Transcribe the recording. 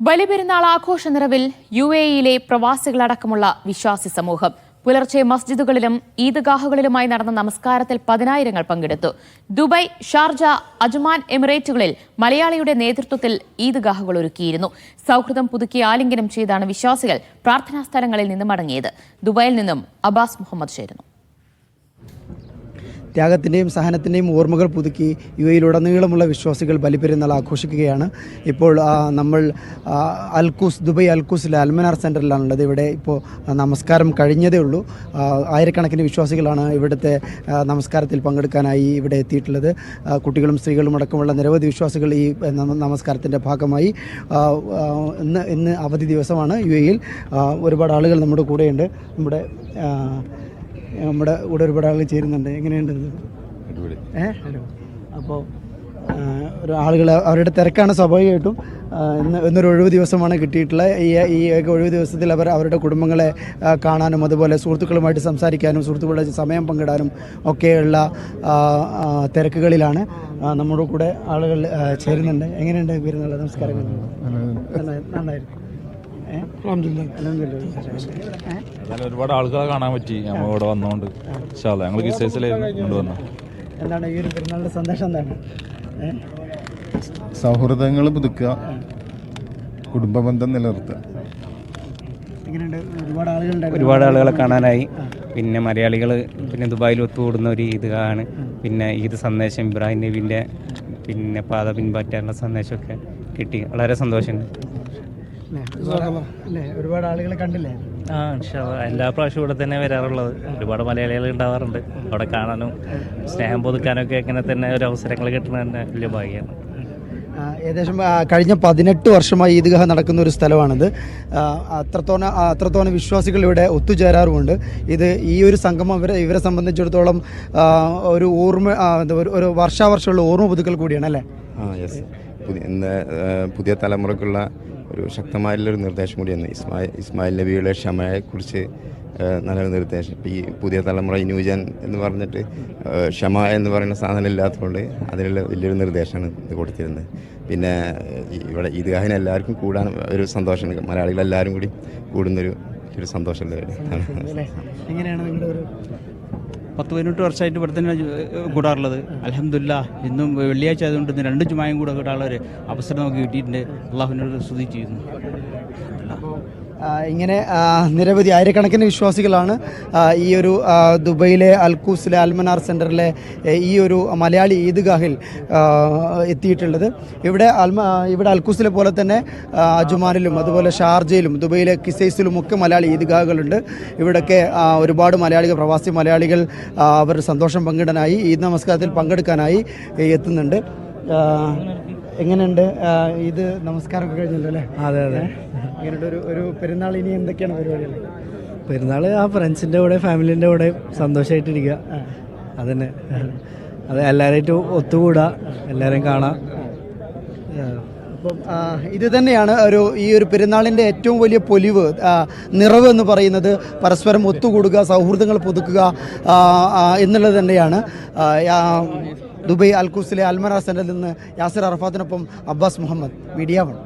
ബലിപെരുന്നാൾ ആഘോഷ നിറവിൽ U A ഇയിലെ പ്രവാസികളടക്കമുള്ള വിശ്വാസി സമൂഹം പുലർച്ചെ മസ്ജിദുകളിലും ഈദ്ഗാഹുകളിലുമായി നടന്ന നമസ്കാരത്തിൽ പതിനായിരങ്ങൾ പങ്കെടുത്തു. ദുബായ് ഷാർജ അജ്മാൻ എമിറേറ്റുകളിൽ മലയാളിയുടെ നേതൃത്വത്തിൽ ഈദ്ഗാഹുകൾ ഒരുക്കിയിരുന്നു. സൗഹൃദം പുതുക്കി ആലിംഗനം ചെയ്താണ് വിശ്വാസികൾ പ്രാർത്ഥനാ സ്ഥലങ്ങളിൽ നിന്ന് മടങ്ങിയത്. ദുബായിൽ നിന്നും അബ്ബാസ് മുഹമ്മദ് ചേരുന്നു. ത്യാഗത്തിന്റെയും സഹനത്തിന്റെയും ഓർമ്മകൾ പുതുക്കി യു എയിലുടനീളമുള്ള വിശ്വാസികൾ ബലിപെരുന്നാൾ ആഘോഷിക്കുകയാണ്. ഇപ്പോൾ നമ്മൾ അൽക്കൂസ് ദുബൈ അൽക്കൂസിലെ അൽമനാർ സെന്ററിലാണുള്ളത് ഇവിടെ ഇപ്പോൾ നമസ്കാരം കഴിഞ്ഞതേ ഉള്ളൂ. ആയിരക്കണക്കിന് വിശ്വാസികളാണ് ഇവിടുത്തെ നമസ്കാരത്തിൽ പങ്കെടുക്കാനായി ഇവിടെ എത്തിയിട്ടുള്ളത്. കുട്ടികളും സ്ത്രീകളും അടക്കമുള്ള നിരവധി വിശ്വാസികൾ ഈ നമ- നമസ്കാരത്തിന്റെ ഭാഗമായി ഇന്ന് ഇന്ന് അവധി ദിവസമാണ് യു എയിൽ ഒരുപാട് ആളുകൾ നമ്മുടെ കൂടെയുണ്ട്. നമ്മുടെ നമ്മുടെ കൂടെ ഒരുപാട് ആളുകൾ ചേരുന്നുണ്ട്. എങ്ങനെയുണ്ട് ഏഹ് ഹലോ. അപ്പോൾ ഒരു ആളുകൾ അവരുടെ തിരക്കാണ് സ്വാഭാവികമായിട്ടും. ഇന്ന് ഇന്നൊരു ഒഴിവ് ദിവസമാണ് കിട്ടിയിട്ടുള്ള ഈ ഈ ഒഴിവ് ദിവസത്തിൽ അവർ അവരുടെ കുടുംബങ്ങളെ കാണാനും അതുപോലെ സുഹൃത്തുക്കളുമായിട്ട് സംസാരിക്കാനും സുഹൃത്തുക്കളുടെ സമയം പങ്കിടാനും ഒക്കെയുള്ള തിരക്കുകളിലാണ് നമ്മുടെ കൂടെ ആളുകൾ ചേരുന്നുണ്ട്. എങ്ങനെയുണ്ട്? പെരുന്നാൾ നമസ്കാരങ്ങൾ. നന്നായി- നന്നായിരുന്നു ഒരുപാട് ആളുകളെ കാണാൻ പറ്റി. ഇവിടെ വന്നോണ്ട്. ഞങ്ങൾ വന്നത് എന്താണ് ഈ ഒരു പെരുന്നാളിന്റെ സന്ദേശം എന്താണ്? സൗഹൃദങ്ങൾ പുതുക്കുക. കുടുംബ ബന്ധം നിലനിർത്തുക. ഒരുപാട് ആളുകളുണ്ടായിരുന്നു. ഒരുപാട് ആളുകളെ കാണാനായി. പിന്നെ മലയാളികൾ പിന്നെ ദുബായിൽ ഒത്തുകൂടുന്ന ഒരു ഈദ്ഗാഹാണ് പിന്നെ ഈദ് സന്ദേശം ഇബ്രാഹിം നബീന്റെ പിന്നെ പാത പിൻപറ്റാനുള്ള സന്ദേശമൊക്കെ കിട്ടി. വളരെ സന്തോഷമുണ്ട്? ഒരുപാട് ആളുകളെ കണ്ടില്ലേ? ആ. എല്ലാ പ്രാവശ്യവും ഇവിടെ തന്നെ വരാറുള്ളത്. ഒരുപാട് മലയാളികൾ ഉണ്ടാവാറുണ്ട്. അവിടെ കാണാനും സ്നേഹം പുതുക്കാനൊക്കെ ഇങ്ങനെ തന്നെ ഒരു അവസരങ്ങൾ കിട്ടുന്നത് തന്നെ വലിയ ഭാഗ്യമാണ്. ഏകദേശം കഴിഞ്ഞ പതിനെട്ട് വർഷമായി ഈദ്ഗാഹ നടക്കുന്ന ഒരു സ്ഥലമാണിത്. അത്രത്തോളം അത്രത്തോളം വിശ്വാസികൾ ഇവിടെ ഒത്തുചേരാറുമുണ്ട്. ഇത് ഈ ഒരു സംഗമം ഇവരെ ഇവരെ സംബന്ധിച്ചിടത്തോളം ഒരു ഓർമ്മ ഒരു- വർഷാവർഷമുള്ള ഓർമ്മ പുതുക്കൽ കൂടിയാണ് അല്ലേ? ആ യെസ് പുതിയ പുതിയ തലമുറക്കുള്ള ഒരു ശക്തമായിട്ടുള്ളൊരു നിർദ്ദേശം കൂടിയാണ്. ഇസ്മായിൽ ഇസ്മായിൽ നബിയുടെ ക്ഷമയെക്കുറിച്ച് നല്ലൊരു നിർദ്ദേശം. ഇപ്പം ഈ പുതിയ തലമുറ ന്യൂജൻ എന്ന് പറഞ്ഞിട്ട് ക്ഷമ എന്ന് പറയുന്ന സാധനം ഇല്ലാത്തതുകൊണ്ട് അതിനുള്ള വലിയൊരു നിർദ്ദേശമാണ് ഇത് കൊടുത്തിരുന്നത്. പിന്നെ ഇവിടെ ഈദ്ഗാഹിന് എല്ലാവർക്കും കൂടാൻ ഒരു സന്തോഷമുണ്ട് മലയാളികളെല്ലാവരും കൂടി കൂടുന്നൊരു ഒരു സന്തോഷമുള്ള എങ്ങനെയാണ് പത്ത് പതിനെട്ട് വർഷമായിട്ട് ഇവിടെ തന്നെ കൂടാറുള്ളത്. അലഹമില്ല ഇന്നും വെള്ളിയാഴ്ച ആയതുകൊണ്ട് ഇന്ന് രണ്ട് ചുമായും കൂടെ കൂടാനുള്ള ഒരു അവസരം നമുക്ക് കിട്ടിയിട്ടുണ്ട്. അള്ളാഹുവിനോട് സ്തുതി ചെയ്യുന്നു. ഇങ്ങനെ നിരവധി ആയിരക്കണക്കിന് വിശ്വാസികളാണ് ഈ ഒരു ദുബൈയിലെ അൽക്കൂസിലെ അൽമനാർ സെന്ററിലെ ഈ ഒരു മലയാളി ഈദ്ഗാഹിൽ എത്തിയിട്ടുള്ളത്. ഇവിടെ അൽമ ഇവിടെ അൽക്കൂസിലെ പോലെ തന്നെ അജുമാനിലും അതുപോലെ ഷാർജയിലും ദുബൈയിലെ കിസൈസിലും ഒക്കെ മലയാളി ഈദ്ഗാഹുകളുണ്ട്. ഇവിടെയൊക്കെ ഒരുപാട് മലയാളികൾ പ്രവാസി മലയാളികൾ അവർ സന്തോഷം പങ്കിടാനായി ഈദ് നമസ്കാരത്തിൽ പങ്കെടുക്കാനായി എത്തുന്നുണ്ട്. എങ്ങനെയുണ്ട്? ഇത് നമസ്കാരമൊക്കെ കഴിഞ്ഞല്ലോ അല്ലേ? അതെ അതെ. ഇങ്ങനെയുള്ള ഒരു ഒരു പെരുന്നാൾ ഇനി എന്തൊക്കെയാണ് പരിപാടികൾ പെരുന്നാൾ ആ ഫ്രണ്ട്സിന്റെ കൂടെ ഫാമിലിന്റെ കൂടെ സന്തോഷമായിട്ടിരിക്കുക അതന്നെ. അത് എല്ലാവരായിട്ടും ഒത്തുകൂടുക എല്ലാവരെയും കാണാം. അപ്പം ഇത് തന്നെയാണ് ഒരു ഈ ഒരു പെരുന്നാളിന്റെ ഏറ്റവും വലിയ പൊലിവ് നിറവ് എന്ന് പറയുന്നത് പരസ്പരം ഒത്തുകൂടുക സൗഹൃദങ്ങൾ പുതുക്കുക എന്നുള്ളത് തന്നെയാണ്. ദുബൈ അൽക്കൂസിലെ അൽമറ സെന്ററിൽ നിന്ന് യാസിർ അറഫാത്തിനൊപ്പം അബ്ബാസ് മുഹമ്മദ് മീഡിയ വൺ.